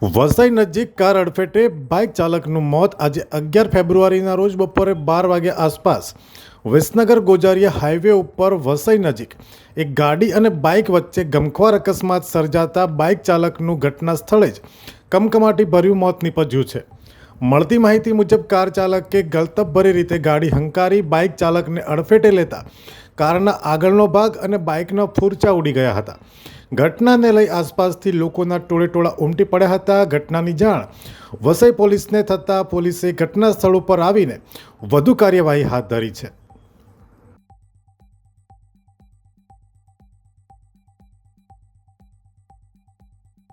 વસઈ નજીક કાર અડફેટે બાઇક ચાલકનું મોત આજે અગિયાર ફેબ્રુઆરીના રોજ બપોરે બાર વાગ્યા આસપાસ વિસનગર ગોજારિયા હાઈવે ઉપર વસઈ નજીક એક ગાડી અને બાઇક વચ્ચે ગમખ્વાર અકસ્માત સર્જાતા બાઇક ચાલકનું ઘટના સ્થળે જ કમકમાટી ભર્યું મોત નીપજ્યું છે. મળતી માહિતી મુજબ કાર ચાલકે ગળતબભરી રીતે ગાડી હંકારી બાઇક ચાલકને અડફેટે લેતા કારના આગળનો ભાગ અને બાઇકના ફૂરચા ઉડી ગયા હતા. ઘટનાને લઈ આસપાસથી લોકોના ટોળે ટોળા ઉમટી પડ્યા હતા. ઘટનાની જાણ વસઈ પોલીસને થતાં પોલીસે ઘટના સ્થળ ઉપર આવીને વધુ કાર્યવાહી હાથ ધરી છે.